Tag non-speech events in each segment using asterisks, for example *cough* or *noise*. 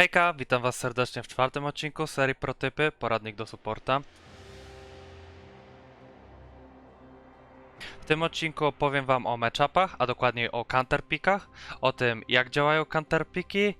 Hejka, witam was serdecznie w czwartym odcinku serii Protypy, poradnik do supporta. Tym odcinku opowiem wam o matchupach, a dokładniej o counterpickach, o tym jak działają counterpiki,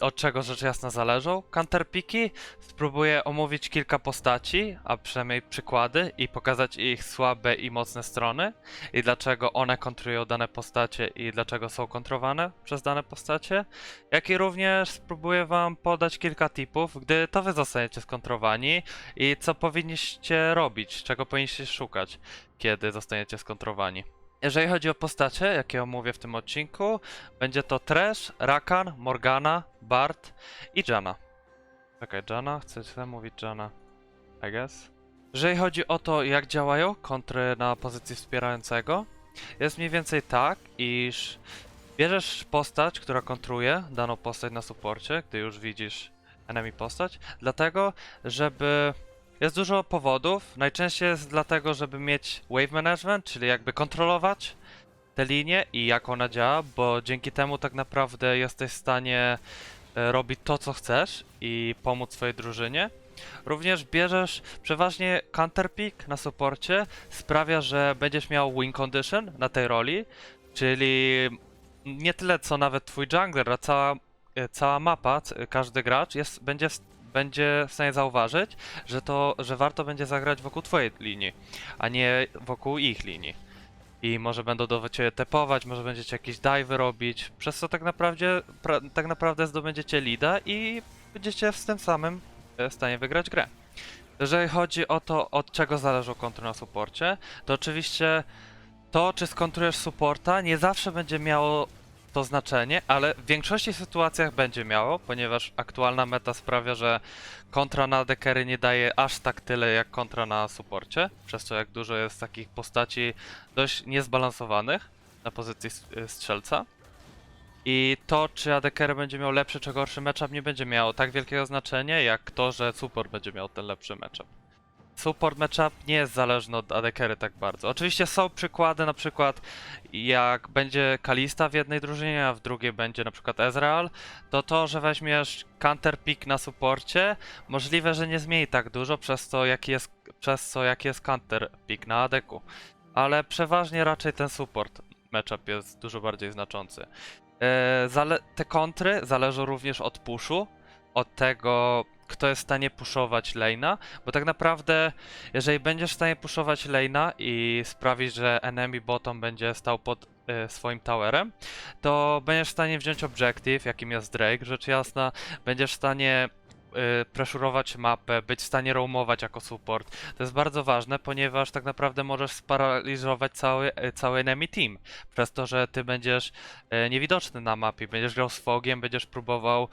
od czego rzecz jasna zależą counterpiki. Spróbuję omówić kilka postaci, a przynajmniej przykłady i pokazać ich słabe i mocne strony i dlaczego one kontrują dane postacie i dlaczego są kontrowane przez dane postacie jak i również spróbuję wam podać kilka tipów, gdy to wy zostaniecie skontrowani i co powinniście robić, czego powinniście szukać, kiedy zostaniecie skontrowani. Jeżeli chodzi o postacie, jakie omówię w tym odcinku, będzie to Trash, Rakan, Morgana, Bart i Jana. Czekaj, Jana? Chcecie mówić Jana? I guess. Jeżeli chodzi o to, jak działają kontry na pozycji wspierającego, jest mniej więcej tak, iż Bierzesz postać, która kontruje daną postać na suporcie, gdy już widzisz enemy postać, dlatego, żeby... Jest dużo powodów, najczęściej jest dlatego, żeby mieć wave management, czyli jakby kontrolować tę linię i jak ona działa, bo dzięki temu tak naprawdę jesteś w stanie e, robić to, co chcesz i pomóc swojej drużynie. Również bierzesz przeważnie counterpick na suporcie, sprawia, że będziesz miał win condition na tej roli, czyli nie tyle co nawet twój jungler, a cała, e, cała mapa, każdy gracz jest, będzie, będzie w stanie zauważyć, że to, że warto będzie zagrać wokół twojej linii, a nie wokół ich linii. I może będą do ciebie tepować, może będziecie jakieś dive'y robić, przez co tak naprawdę, pra, tak naprawdę zdobędziecie leada i będziecie z tym samym e, w stanie wygrać grę. Jeżeli chodzi o to, od czego zależą kontry na suporcie, to oczywiście to, czy skontrujesz supporta, nie zawsze będzie miało to znaczenie, ale w większości sytuacjach będzie miało, ponieważ aktualna meta sprawia, że kontra na dekery nie daje aż tak tyle jak kontra na supporcie, przez to jak dużo jest takich postaci dość niezbalansowanych na pozycji y, strzelca. I to, czy ADKR będzie miał lepszy czy gorszy matchup, nie będzie miało tak wielkiego znaczenia, jak to, że support będzie miał ten lepszy matchup support matchup nie jest zależny od ADKery tak bardzo. Oczywiście są przykłady, na przykład jak będzie Kalista w jednej drużynie, a w drugiej będzie na przykład Ezreal, to to, że weźmiesz counter pick na supporcie, możliwe, że nie zmieni tak dużo przez to, jaki jest, przez co jaki jest counter pick na ADK. Ale przeważnie raczej ten support matchup jest dużo bardziej znaczący. Zale- te kontry zależą również od pushu, od tego, kto jest w stanie puszować lane'a, bo tak naprawdę, jeżeli będziesz w stanie puszować lane'a i sprawić, że enemy bottom będzie stał pod y, swoim towerem, to będziesz w stanie wziąć objective, jakim jest Drake, rzecz jasna, będziesz w stanie preszurować mapę, być w stanie roamować jako support. To jest bardzo ważne, ponieważ tak naprawdę możesz sparaliżować cały, y, cały enemy team, przez to, że ty będziesz y, niewidoczny na mapie, będziesz grał z fogiem, będziesz próbował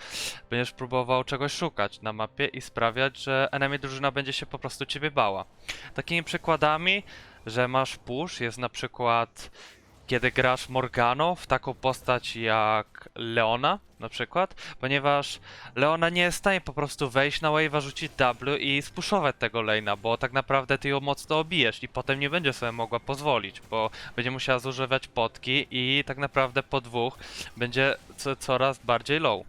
będziesz próbował czegoś szukać na mapie i sprawiać, że enemy drużyna będzie się po prostu ciebie bała. Takimi przykładami, że masz push jest na przykład kiedy grasz Morgano w taką postać jak Leona na przykład, ponieważ Leona nie jest w stanie po prostu wejść na wave'a, rzucić W i spuszować tego lane'a, bo tak naprawdę ty ją mocno obijesz i potem nie będzie sobie mogła pozwolić, bo będzie musiała zużywać potki i tak naprawdę po dwóch będzie co, coraz bardziej low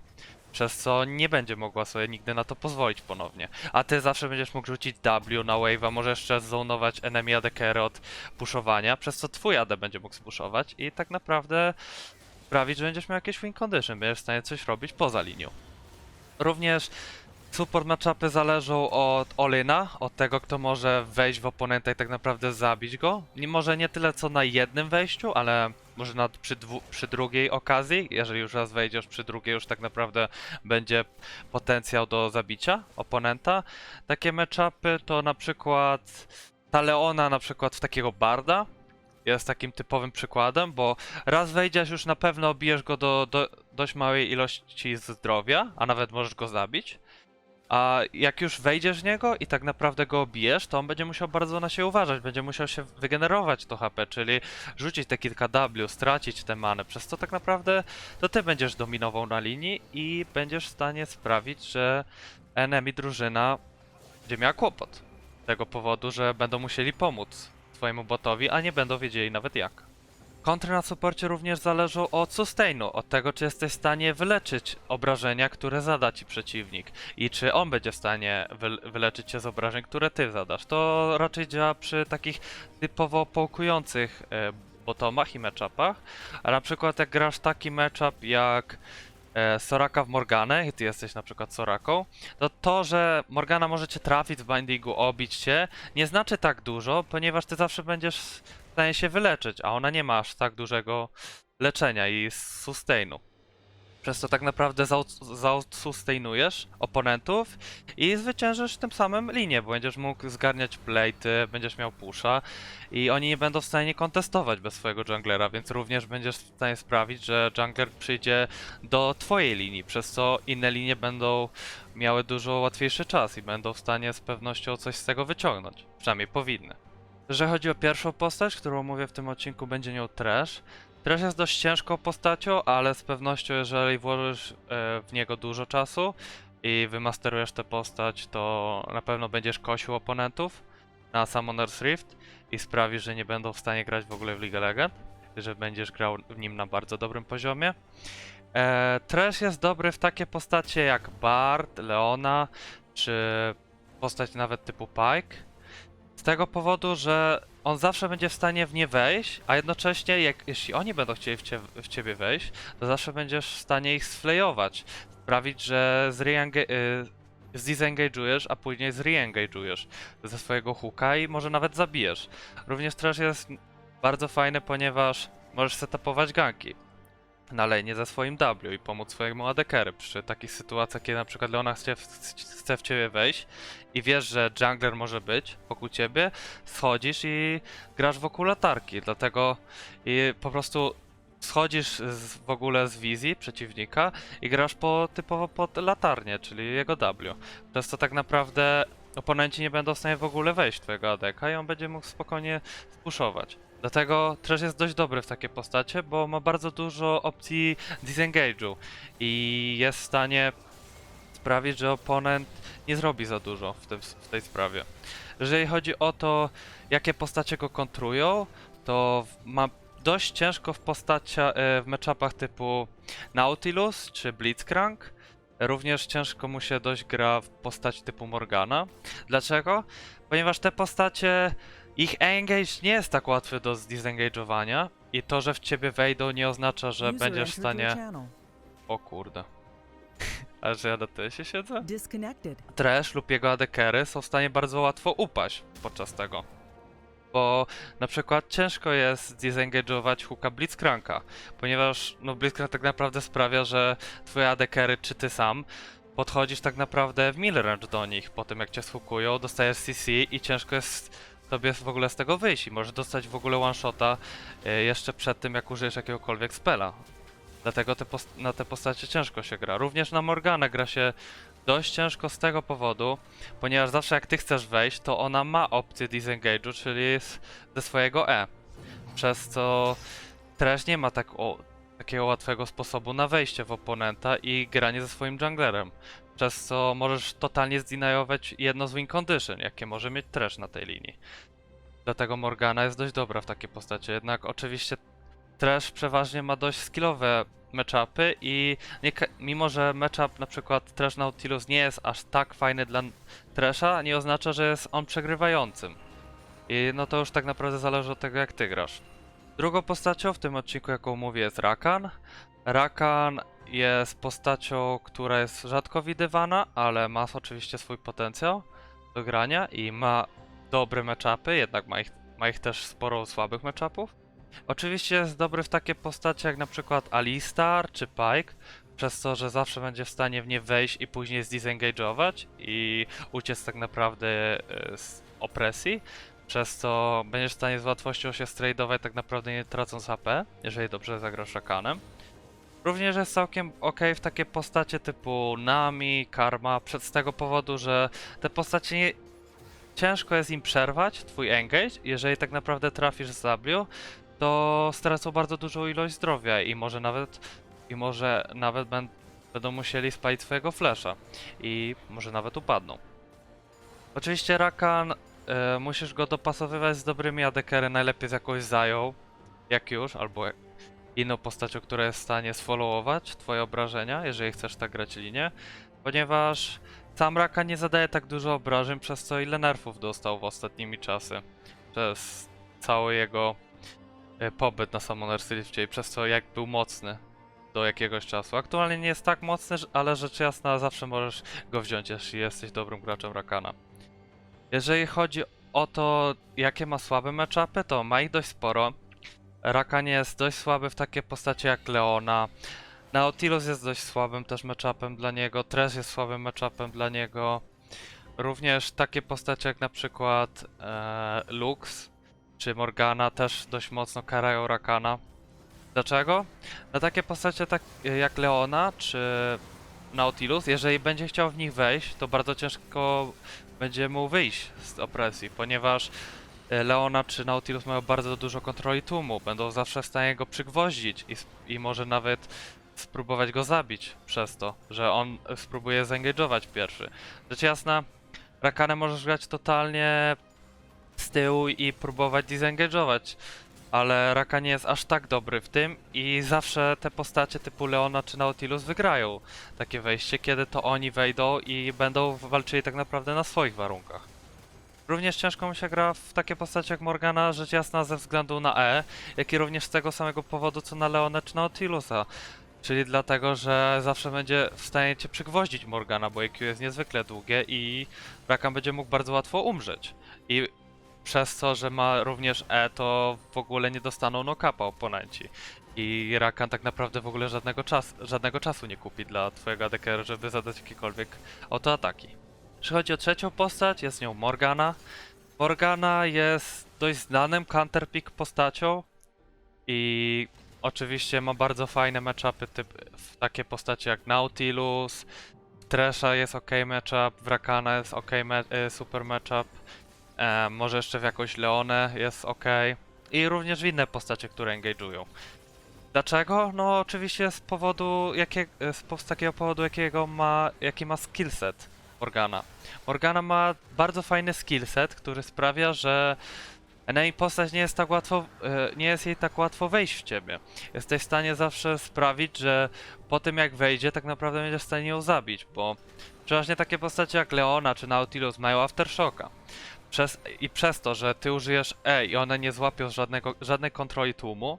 przez co nie będzie mogła sobie nigdy na to pozwolić ponownie. A ty zawsze będziesz mógł rzucić W na wave'a, możesz jeszcze zonować enemy ADKR od puszowania, przez co twój AD będzie mógł spuszować i tak naprawdę sprawić, że będziesz miał jakieś win condition, będziesz w stanie coś robić poza linią. Również support matchupy zależą od Olina, od tego kto może wejść w oponenta i tak naprawdę zabić go. Nie może nie tyle co na jednym wejściu, ale może na, przy, przy drugiej okazji, jeżeli już raz wejdziesz przy drugiej, już tak naprawdę będzie potencjał do zabicia oponenta. Takie matchupy to na przykład ta Leona na przykład w takiego barda jest takim typowym przykładem, bo raz wejdziesz już na pewno obijesz go do, do dość małej ilości zdrowia, a nawet możesz go zabić. A jak już wejdziesz w niego i tak naprawdę go obijesz, to on będzie musiał bardzo na siebie uważać, będzie musiał się wygenerować to HP, czyli rzucić te kilka W, stracić te many, przez to tak naprawdę to ty będziesz dominował na linii i będziesz w stanie sprawić, że enemy drużyna będzie miała kłopot. Z tego powodu, że będą musieli pomóc swojemu botowi, a nie będą wiedzieli nawet jak. Kontry na supporcie również zależą od sustainu, od tego czy jesteś w stanie wyleczyć obrażenia, które zada ci przeciwnik i czy on będzie w stanie wy wyleczyć cię z obrażeń, które ty zadasz. To raczej działa przy takich typowo połkujących e, botomach i matchupach, a na przykład jak grasz taki matchup jak Soraka w Morganę i ty jesteś na przykład Soraką, to to, że Morgana może cię trafić w bindingu, obić cię, nie znaczy tak dużo, ponieważ ty zawsze będziesz w stanie się wyleczyć, a ona nie ma aż tak dużego leczenia i sustainu. Przez to tak naprawdę zautsustainujesz oponentów i zwyciężysz tym samym linię, bo będziesz mógł zgarniać plate'y, będziesz miał pusha i oni nie będą w stanie kontestować bez swojego junglera, więc również będziesz w stanie sprawić, że jungler przyjdzie do twojej linii, przez co inne linie będą miały dużo łatwiejszy czas i będą w stanie z pewnością coś z tego wyciągnąć. Przynajmniej powinny. Jeżeli chodzi o pierwszą postać, którą mówię w tym odcinku, będzie nią Trash. Trash jest dość ciężką postacią, ale z pewnością, jeżeli włożysz e, w niego dużo czasu i wymasterujesz tę postać, to na pewno będziesz kosił oponentów na Summoner's Rift i sprawisz, że nie będą w stanie grać w ogóle w League of Legends, że będziesz grał w nim na bardzo dobrym poziomie. E, Trash jest dobry w takie postacie jak Bard, Leona, czy postać nawet typu Pike. Z tego powodu, że on zawsze będzie w stanie w nie wejść, a jednocześnie, jak, jeśli oni będą chcieli w, cie, w ciebie wejść, to zawsze będziesz w stanie ich sflejować. Sprawić, że y, zdisengage'ujesz, a później zreengage'ujesz ze swojego hooka i może nawet zabijesz. Również też jest bardzo fajny, ponieważ możesz setupować ganki na lane ze swoim W i pomóc swojemu ADC przy takich sytuacjach, kiedy na przykład Leona chce, chce w ciebie wejść i wiesz, że jungler może być wokół ciebie, schodzisz i grasz wokół latarki, dlatego i po prostu schodzisz z, w ogóle z wizji przeciwnika i grasz po, typowo pod latarnię, czyli jego W. Przez to tak naprawdę oponenci nie będą w stanie w ogóle wejść w twojego ADK i on będzie mógł spokojnie spuszować. Dlatego Trash jest dość dobry w takie postacie, bo ma bardzo dużo opcji disengage'u i jest w stanie sprawić, że oponent nie zrobi za dużo w, w tej sprawie. Jeżeli chodzi o to, jakie postacie go kontrują, to ma dość ciężko w postacia, e, w matchupach typu Nautilus czy Blitzcrank. Również ciężko mu się dość gra w postać typu Morgana. Dlaczego? Ponieważ te postacie, ich engage nie jest tak łatwy do zdisengage'owania i to, że w ciebie wejdą nie oznacza, że będziesz w stanie... O kurde. *laughs* Ale że ja na tyle się siedzę? Trash lub jego adekery są w stanie bardzo łatwo upaść podczas tego. Bo na przykład ciężko jest disengage'ować hooka Blitzcranka, ponieważ no Blitzcrank tak naprawdę sprawia, że twoje adekery czy ty sam podchodzisz tak naprawdę w range do nich, po tym jak cię shookują, dostajesz CC i ciężko jest tobie w ogóle z tego wyjść i możesz dostać w ogóle one shota e, jeszcze przed tym jak użyjesz jakiegokolwiek spela. Dlatego te na te postacie ciężko się gra. Również na Morganę gra się dość ciężko z tego powodu, ponieważ zawsze jak ty chcesz wejść, to ona ma opcję disengage'u, czyli ze swojego E. Przez co Trash nie ma tak, o, takiego łatwego sposobu na wejście w oponenta i granie ze swoim junglerem. Przez co możesz totalnie zdinajować jedno z win condition, jakie może mieć Trash na tej linii. Dlatego Morgana jest dość dobra w takiej postaci, jednak oczywiście Trash przeważnie ma dość skillowe matchupy i nie, mimo, że matchup na przykład Trash Nautilus nie jest aż tak fajny dla Trasha, nie oznacza, że jest on przegrywającym. I no to już tak naprawdę zależy od tego, jak ty grasz. Drugą postacią w tym odcinku, jaką mówię, jest Rakan. Rakan jest postacią, która jest rzadko widywana, ale ma oczywiście swój potencjał do grania i ma dobre matchupy, jednak ma ich, ma ich też sporo słabych matchupów. Oczywiście jest dobry w takie postacie jak na przykład Alistar czy Pike, przez to, że zawsze będzie w stanie w nie wejść i później zdisengage'ować i uciec tak naprawdę e, z opresji, przez co będziesz w stanie z łatwością się stradować tak naprawdę nie tracąc HP, jeżeli dobrze zagrasz Rakanem. Również jest całkiem ok w takie postacie typu Nami, Karma, przed z tego powodu, że te postacie nie... ciężko jest im przerwać, twój engage, jeżeli tak naprawdę trafisz z W, to stracą bardzo dużą ilość zdrowia i może nawet i może nawet będą musieli spalić swojego flesza i może nawet upadną. Oczywiście Rakan e, musisz go dopasowywać z dobrymi adekery, najlepiej z jakąś Zają, jak już, albo inną postacią, która jest w stanie sfollowować twoje obrażenia, jeżeli chcesz tak grać linię, ponieważ sam Raka nie zadaje tak dużo obrażeń, przez co ile nerfów dostał w ostatnimi czasy, przez cały jego e, pobyt na Summoner's Riftie i przez co jak był mocny do jakiegoś czasu. Aktualnie nie jest tak mocny, ale rzecz jasna zawsze możesz go wziąć, jeśli jesteś dobrym graczem Rakana. Jeżeli chodzi o to, jakie ma słabe matchupy, to ma ich dość sporo. Rakan jest dość słaby w takie postacie jak Leona. Nautilus jest dość słabym też matchupem dla niego. Tres jest słabym matchupem dla niego. Również takie postacie jak na przykład e, Lux czy Morgana też dość mocno karają Rakana. Dlaczego? Na takie postacie tak jak Leona czy Nautilus, jeżeli będzie chciał w nich wejść, to bardzo ciężko będzie mu wyjść z opresji, ponieważ Leona czy Nautilus mają bardzo dużo kontroli tłumu, będą zawsze w stanie go przygwoździć i, i może nawet spróbować go zabić przez to, że on e, spróbuje zengage'ować pierwszy. Rzecz jasna, Rakanem możesz grać totalnie z tyłu i próbować disengage'ować, ale Raka nie jest aż tak dobry w tym i zawsze te postacie typu Leona czy Nautilus wygrają takie wejście, kiedy to oni wejdą i będą walczyli tak naprawdę na swoich warunkach. Również ciężko mi się gra w takie postacie jak Morgana, rzecz jasna ze względu na E, jak i również z tego samego powodu co na Leona czy Nautilusa. Czyli dlatego, że zawsze będzie w stanie cię przygwoździć Morgana, bo EQ jest niezwykle długie i Rakan będzie mógł bardzo łatwo umrzeć. I przez to, że ma również E, to w ogóle nie dostaną nokapa oponenci. I Rakan tak naprawdę w ogóle żadnego, czas, żadnego czasu nie kupi dla twojego ADKR, żeby zadać jakiekolwiek autoataki. Jeśli chodzi o trzecią postać, jest nią Morgana. Morgana jest dość znanym counterpick postacią i oczywiście ma bardzo fajne matchupy typ, takie postacie jak Nautilus, Tresha jest ok matchup, w Rakana jest ok me, super matchup, e, może jeszcze w jakąś Leonę jest ok i również w inne postacie, które engage'ują. Dlaczego? No oczywiście z powodu jakie, z, z takiego powodu jakiego ma, jaki ma skillset Morgana. Morgana ma bardzo fajny skillset, który sprawia, że jej postać nie jest tak łatwo, e, nie jest jej tak łatwo wejść w ciebie. Jesteś w stanie zawsze sprawić, że po tym jak wejdzie, tak naprawdę będziesz w stanie ją zabić, bo przeważnie takie postacie jak Leona czy Nautilus mają Aftershocka. Przez, I przez to, że ty użyjesz E i one nie złapią żadnego, żadnej kontroli tłumu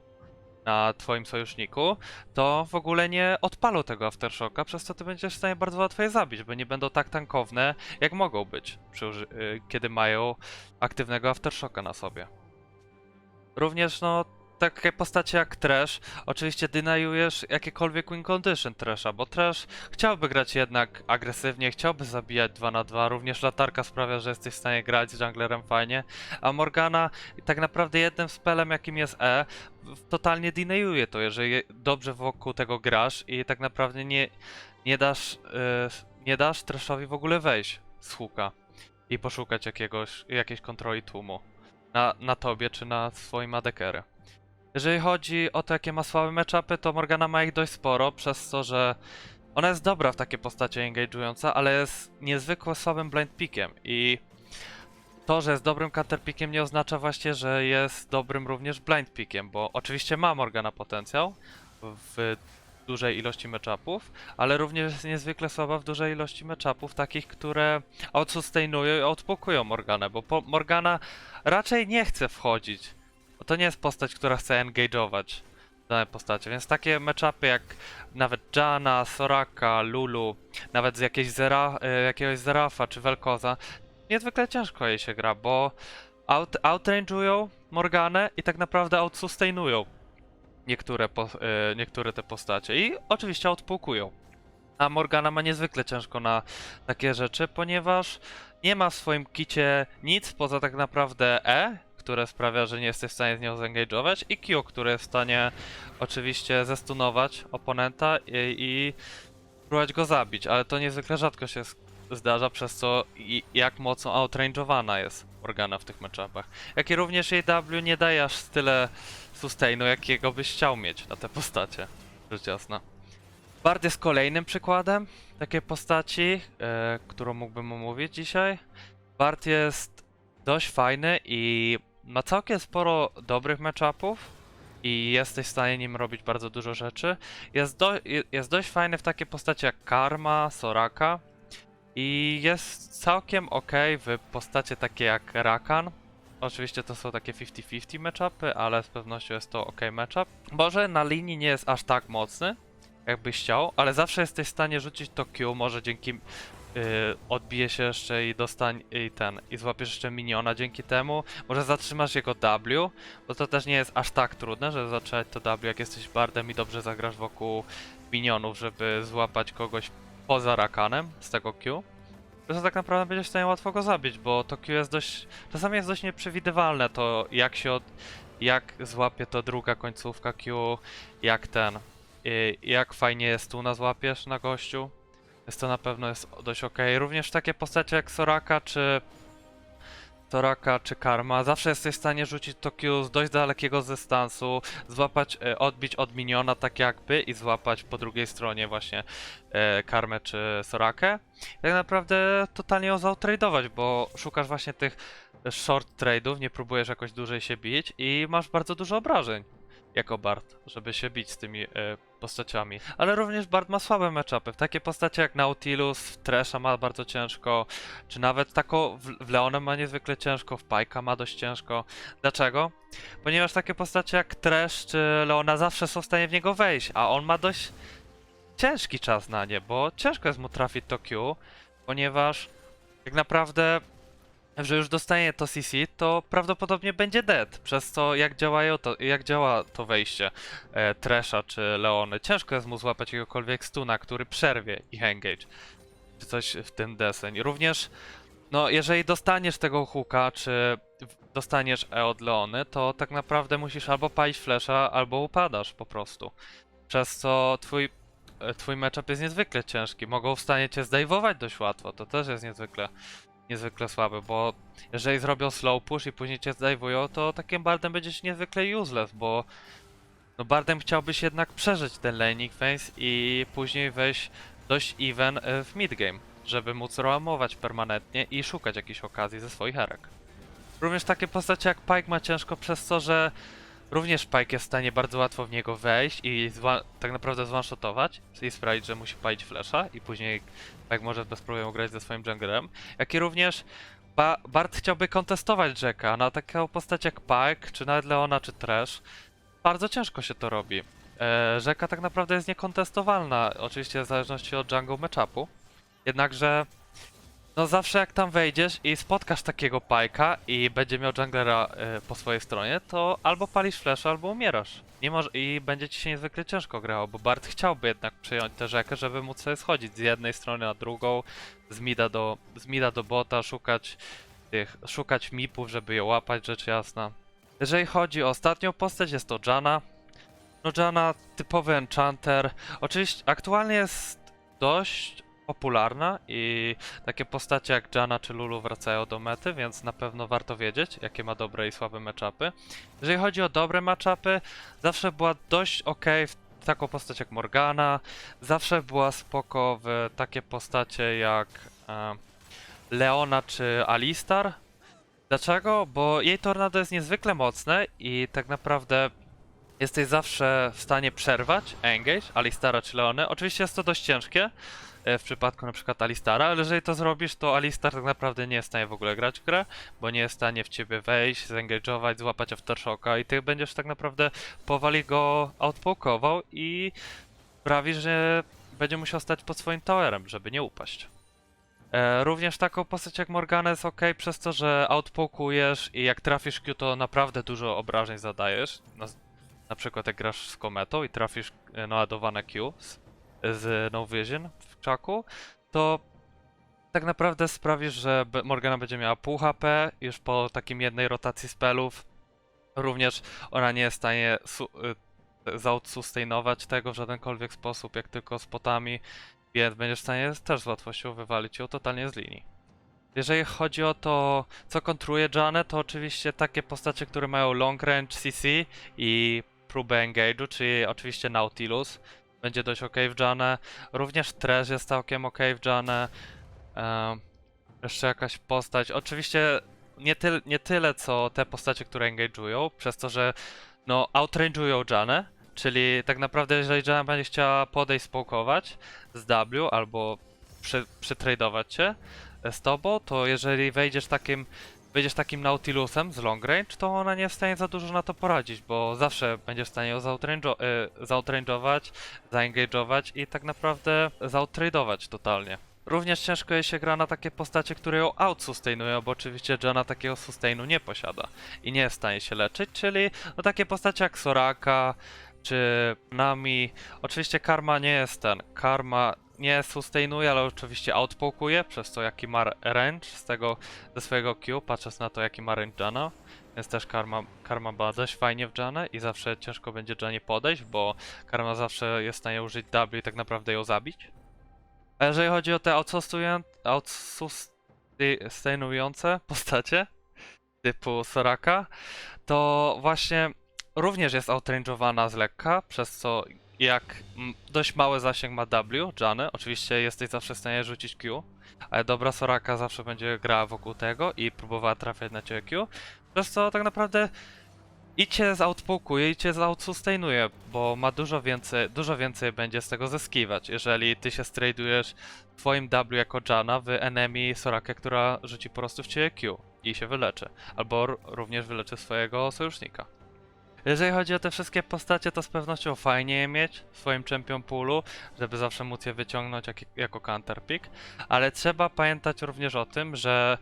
na twoim sojuszniku, to w ogóle nie odpalą tego Aftershocka, przez co ty będziesz w stanie bardzo łatwo je zabić, bo nie będą tak tankowne, jak mogą być, przy y, kiedy mają aktywnego Aftershocka na sobie. Również, no, takie postacie jak Trash, oczywiście deniujesz jakiekolwiek win condition Trasha, bo Trash chciałby grać jednak agresywnie, chciałby zabijać 2 na 2 również latarka sprawia, że jesteś w stanie grać z junglerem fajnie, a Morgana tak naprawdę jednym spelem jakim jest E, totalnie deniuje to, jeżeli dobrze wokół tego grasz i tak naprawdę nie, nie dasz, y, nie dasz Trashowi w ogóle wejść z huka i poszukać jakiegoś, jakiejś kontroli tłumu na, na tobie czy na swoim ADKR. Jeżeli chodzi o to, jakie ma słabe matchupy, to Morgana ma ich dość sporo, przez to, że ona jest dobra w takie postacie engage'ująca, ale jest niezwykle słabym blind pickiem i to, że jest dobrym counterpickiem nie oznacza właśnie, że jest dobrym również blind pickiem, bo oczywiście ma Morgana potencjał w dużej ilości matchupów, ale również jest niezwykle słaba w dużej ilości matchupów, takich, które outsustainują i outpokują Morganę, bo Morgana raczej nie chce wchodzić. Bo to nie jest postać, która chce engage'ować dane postacie, więc takie matchupy jak nawet Jana, Soraka, Lulu, nawet z jakiejś Zera, e, jakiegoś Zerafa czy Velkoza, niezwykle ciężko jej się gra, bo out, outrange'ują Morganę i tak naprawdę outsustain niektóre, po, e, niektóre te postacie i oczywiście outpukują. A Morgana ma niezwykle ciężko na takie rzeczy, ponieważ nie ma w swoim kicie nic poza tak naprawdę E, które sprawia, że nie jesteś w stanie z nią zengage'ować i Q, które jest w stanie oczywiście zestunować oponenta i, i próbować go zabić, ale to niezwykle rzadko się zdarza, przez co i, jak mocno outrange'owana jest Morgana w tych matchupach. Jak i również jej W nie daje aż tyle sustainu, jakiego byś chciał mieć na te postacie, rzecz jasna. Bard jest kolejnym przykładem takiej postaci, e, którą mógłbym omówić dzisiaj. Bard jest dość fajny i ma całkiem sporo dobrych matchupów, i jesteś w stanie nim robić bardzo dużo rzeczy. Jest, do, je- jest dość fajny w takie postaci jak Karma, Soraka i jest całkiem ok w postacie takie jak Rakan. Oczywiście to są takie 50-50 matchupy, ale z pewnością jest to ok matchup. Może na linii nie jest aż tak mocny, jakbyś chciał, ale zawsze jesteś w stanie rzucić to Q, może dzięki yy, odbije się jeszcze i dostań i ten, i złapiesz jeszcze miniona dzięki temu. Może zatrzymasz jego W, bo to też nie jest aż tak trudne, żeby zacząć to W, jak jesteś bardem i dobrze zagrasz wokół minionów, żeby złapać kogoś poza rakanem z tego Q. To tak naprawdę będziesz w stanie łatwo go zabić, bo to Q jest dość. Czasami jest dość nieprzewidywalne to, jak się od. Jak złapie to druga końcówka Q, jak ten. i jak fajnie jest tu na złapiesz na gościu. Jest to na pewno jest dość ok. Również takie postacie jak Soraka czy. Soraka czy Karma, zawsze jesteś w stanie rzucić to Q z dość dalekiego dystansu, złapać, e, odbić od miniona tak jakby i złapać po drugiej stronie właśnie e, Karmę czy Sorakę. Tak naprawdę totalnie ją zautradować, bo szukasz właśnie tych short trade'ów, nie próbujesz jakoś dłużej się bić i masz bardzo dużo obrażeń jako Bard, żeby się bić z tymi e, postaciami. Ale również Bard ma słabe matchupy. W takie postacie jak Nautilus, w Tresha ma bardzo ciężko, czy nawet tako w, w Leonem ma niezwykle ciężko, w Pajka ma dość ciężko. Dlaczego? Ponieważ takie postacie jak Trash czy Leona zawsze są w stanie w niego wejść, a on ma dość ciężki czas na nie, bo ciężko jest mu trafić to Q, ponieważ tak naprawdę, że już dostanie to CC, to prawdopodobnie będzie dead, przez co jak działają to, jak działa to wejście e, Tresha czy Leony, ciężko jest mu złapać jakiegokolwiek stuna, który przerwie ich engage, czy coś w tym deseń. Również, no jeżeli dostaniesz tego hooka, czy dostaniesz E od Leony, to tak naprawdę musisz albo palić flesza, albo upadasz po prostu. Przez co twój e, twój matchup jest niezwykle ciężki. Mogą w stanie cię zdejwować dość łatwo. To też jest niezwykle, niezwykle słabe, bo jeżeli zrobią slow push i później cię zdejwują, to takim bardem będziesz niezwykle useless, bo no bardem chciałbyś jednak przeżyć ten laning phase i później wejść dość even e, w midgame, żeby móc roamować permanentnie i szukać jakichś okazji ze swoich erek. Również takie postacie jak Pike ma ciężko przez to, że Również Pike jest w stanie bardzo łatwo w niego wejść i tak naprawdę zwanshotować i sprawić, że musi palić flesza i później Pike może bez problemu grać ze swoim junglerem. Jak i również ba Bart chciałby kontestować Jacka na taką postać jak Pike, czy nawet Leona, czy Trash. Bardzo ciężko się to robi. E, Rzeka tak naprawdę jest niekontestowalna, oczywiście w zależności od jungle matchupu. Jednakże no zawsze jak tam wejdziesz i spotkasz takiego pajka i będzie miał junglera y, po swojej stronie, to albo palisz flash, albo umierasz. Nie I będzie ci się niezwykle ciężko grało, bo Bart chciałby jednak przejąć tę rzekę, żeby móc sobie schodzić z jednej strony na drugą, z mida do, z mida do bota, szukać tych, szukać mipów, żeby je łapać, rzecz jasna. Jeżeli chodzi o ostatnią postać, jest to Jana. No Jana, typowy enchanter. Oczywiście aktualnie jest dość popularna i takie postacie jak Jana czy Lulu wracają do mety, więc na pewno warto wiedzieć, jakie ma dobre i słabe matchupy. Jeżeli chodzi o dobre matchupy, zawsze była dość ok w taką postać jak Morgana, zawsze była spoko w takie postacie jak e, Leona czy Alistar. Dlaczego? Bo jej tornado jest niezwykle mocne i tak naprawdę jesteś zawsze w stanie przerwać engage Alistara czy Leony. Oczywiście jest to dość ciężkie, e, w przypadku na przykład Alistara, ale jeżeli to zrobisz, to Alistar tak naprawdę nie jest w stanie w ogóle grać w grę, bo nie jest w stanie w ciebie wejść, zengage'ować, złapać aftershocka i ty będziesz tak naprawdę powoli go outpokował i sprawi, że będzie musiał stać pod swoim towerem, żeby nie upaść. E, również taką postać jak Morgana jest ok przez to, że outpokujesz i jak trafisz Q, to naprawdę dużo obrażeń zadajesz. Na, na przykład jak grasz z kometą i trafisz e, naładowane Q z, z No Vision w czaku, to tak naprawdę sprawisz, że Morgana będzie miała pół HP już po takim jednej rotacji spellów. Również ona nie jest w stanie y, zaoutsustainować tego w żadenkolwiek sposób, jak tylko spotami, więc będziesz w stanie też z łatwością wywalić ją totalnie z linii. Jeżeli chodzi o to, co kontruje Janę, to oczywiście takie postacie, które mają long range CC i próbę engage'u, czyli oczywiście Nautilus. Będzie dość ok w Janę. Również Trash jest całkiem ok w Janę. Em, jeszcze jakaś postać. Oczywiście nie, tyl, nie tyle co te postacie, które engage'ują, przez to, że no, outrange'ują Janę, czyli tak naprawdę jeżeli Jana będzie chciała podejść społkować z W albo przy, przytradować z tobą, to jeżeli wejdziesz takim, wejdziesz takim Nautilusem z long range, to ona nie jest w stanie za dużo na to poradzić, bo zawsze będziesz w stanie ją e, zautrange'ować, zaengage'ować i tak naprawdę zautradować totalnie. Również ciężko jej się gra na takie postacie, które ją outsustain,ują, bo oczywiście Jana takiego sustainu nie posiada i nie jest w stanie się leczyć, czyli no takie postacie jak Soraka czy Nami. Oczywiście Karma nie jest ten. Karma nie sustainuje, ale oczywiście outpokuje, przez to jaki ma range z tego, ze swojego Q, patrząc na to jaki ma range Jana. Więc też Karma, Karma ma dość fajnie w Janę i zawsze ciężko będzie Janie podejść, bo Karma zawsze jest w stanie użyć W i tak naprawdę ją zabić. A jeżeli chodzi o te outsustanujące postacie, typu Soraka, to właśnie również jest outrange'owana z lekka, przez co jak dość mały zasięg ma W, Jany, oczywiście jesteś zawsze w stanie rzucić Q, ale dobra Soraka zawsze będzie grała wokół tego i próbowała trafiać na ciebie Q, przez co tak naprawdę i cię zoutpokuje i cię zoutsustainuje, bo ma dużo więcej, dużo więcej będzie z tego zyskiwać, jeżeli ty się stradujesz twoim W jako Jana w enemy Sorakę, która rzuci po prostu w ciebie Q i się wyleczy, albo również wyleczy swojego sojusznika. Jeżeli chodzi o te wszystkie postacie, to z pewnością fajnie je mieć w swoim champion poolu, żeby zawsze móc je wyciągnąć jak, jako counterpick, ale trzeba pamiętać również o tym, że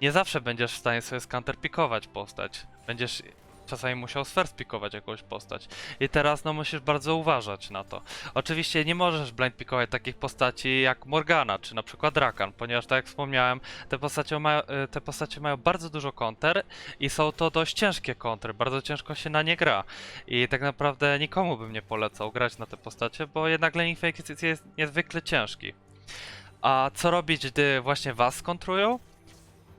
nie zawsze będziesz w stanie sobie scounterpickować postać. Będziesz czasami musiał sferspikować jakąś postać. I teraz no musisz bardzo uważać na to. Oczywiście nie możesz blind pickować takich postaci jak Morgana, czy na przykład Rakan, ponieważ tak jak wspomniałem, te postacie, mają, y, te postacie mają bardzo dużo konter i są to dość ciężkie kontry, bardzo ciężko się na nie gra. I tak naprawdę nikomu bym nie polecał grać na te postacie, bo jednak laning fake jest niezwykle ciężki. A co robić, gdy właśnie was kontrują?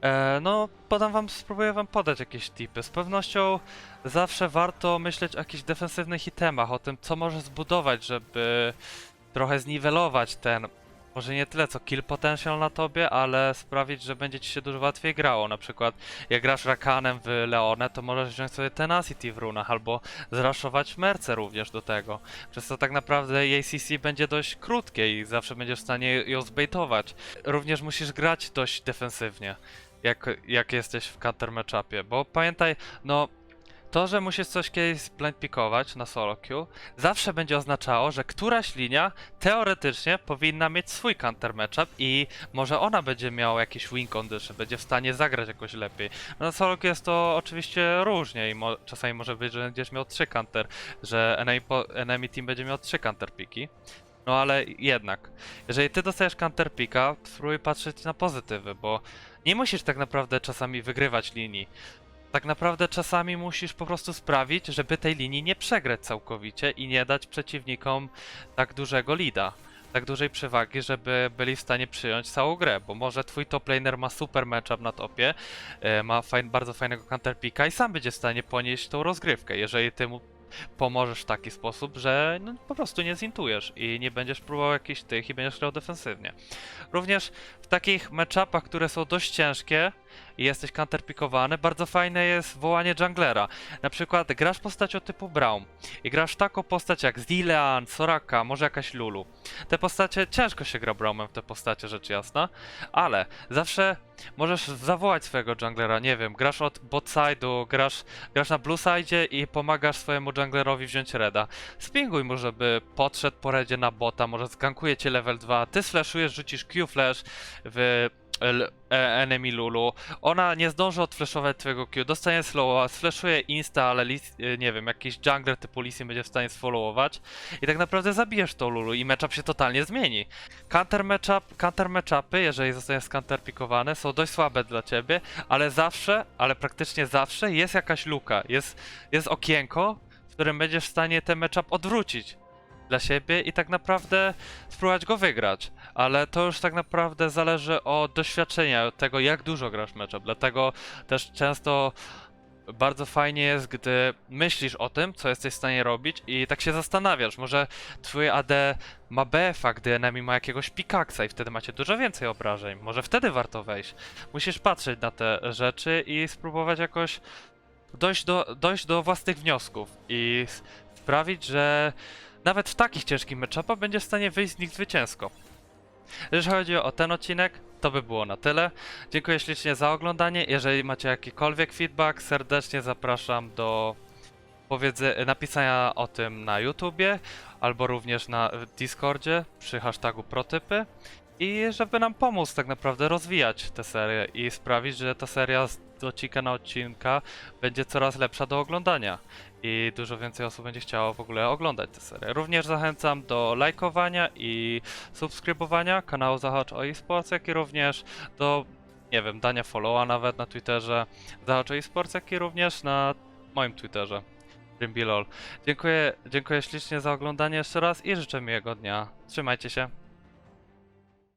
E, no, podam wam, spróbuję wam podać jakieś tipy. Z pewnością zawsze warto myśleć o jakichś defensywnych itemach, o tym, co możesz zbudować, żeby trochę zniwelować ten, może nie tyle co kill potential na tobie, ale sprawić, że będzie ci się dużo łatwiej grało. Na przykład, jak grasz Rakanem w Leone, to możesz wziąć sobie Tenacity w runach, albo zraszować Merce również do tego. Przez to tak naprawdę jej CC będzie dość krótkie i zawsze będziesz w stanie ją zbaitować. Również musisz grać dość defensywnie jak, jak jesteś w counter matchupie, bo pamiętaj, no to, że musisz coś kiedyś blind pickować na solo queue, zawsze będzie oznaczało, że któraś linia teoretycznie powinna mieć swój counter matchup i może ona będzie miała jakiś win condition, będzie w stanie zagrać jakoś lepiej. Na solo queue jest to oczywiście różnie i mo czasami może być, że będziesz miał trzy counter, że enemy, enemy team będzie miał trzy counter piki. No ale jednak, jeżeli ty dostajesz counter pika, spróbuj patrzeć na pozytywy, bo nie musisz tak naprawdę czasami wygrywać linii. Tak naprawdę czasami musisz po prostu sprawić, żeby tej linii nie przegrać całkowicie i nie dać przeciwnikom tak dużego leada, tak dużej przewagi, żeby byli w stanie przyjąć całą grę, bo może twój top laner ma super matchup na topie, e, ma fajn, bardzo fajnego counterpicka i sam będzie w stanie ponieść tą rozgrywkę, jeżeli ty mu pomożesz w taki sposób, że no, po prostu nie zintujesz i nie będziesz próbował jakichś tych i będziesz grał defensywnie. Również w takich matchupach, które są dość ciężkie i jesteś counterpikowany, bardzo fajne jest wołanie junglera. Na przykład grasz postacią typu Braum i grasz taką postać jak Zilean, Soraka, może jakaś Lulu. Te postacie, ciężko się gra Braumem w te postacie, rzecz jasna, ale zawsze możesz zawołać swojego junglera, nie wiem, grasz od bot side'u, grasz, grasz na blue side i pomagasz swojemu junglerowi wziąć reda. Spinguj mu, żeby podszedł po redzie na bota, może zgankuje cię level 2, ty slashujesz, rzucisz Q-flash w L- e- enemy Lulu, ona nie zdąży odflashować twojego Q, dostanie slowa, sflashuje insta, ale e, nie wiem, jakiś jungler typu Lissin będzie w stanie sfollowować i tak naprawdę zabijesz tą Lulu i matchup się totalnie zmieni. Counter matchup, counter matchupy, jeżeli zostaniesz counterpikowany, są dość słabe dla ciebie, ale zawsze, ale praktycznie zawsze jest jakaś luka, jest, jest okienko, w którym będziesz w stanie ten matchup odwrócić dla siebie i tak naprawdę spróbować go wygrać. Ale to już tak naprawdę zależy od doświadczenia, od tego jak dużo grasz matchup. Dlatego też często bardzo fajnie jest, gdy myślisz o tym, co jesteś w stanie robić i tak się zastanawiasz, może twój AD ma BF-a, gdy enemy ma jakiegoś pikaksa i wtedy macie dużo więcej obrażeń. Może wtedy warto wejść. Musisz patrzeć na te rzeczy i spróbować jakoś dojść do, dojść do własnych wniosków i sprawić, że nawet w takich ciężkich meczapach będzie w stanie wyjść z nich zwycięsko. Jeżeli chodzi o ten odcinek, to by było na tyle. Dziękuję ślicznie za oglądanie. Jeżeli macie jakikolwiek feedback, serdecznie zapraszam do napisania o tym na YouTubie albo również na Discordzie przy hashtagu protypy i żeby nam pomóc tak naprawdę rozwijać tę serię i sprawić, że ta seria z odcinka na odcinka będzie coraz lepsza do oglądania i dużo więcej osób będzie chciało w ogóle oglądać tę serię. Również zachęcam do lajkowania i subskrybowania kanału Zahacz o eSports, jak i również do, nie wiem, dania followa nawet na Twitterze Zahacz o eSports, jak i również na moim Twitterze Dreambilol. Dziękuję, dziękuję ślicznie za oglądanie jeszcze raz i życzę miłego dnia. Trzymajcie się.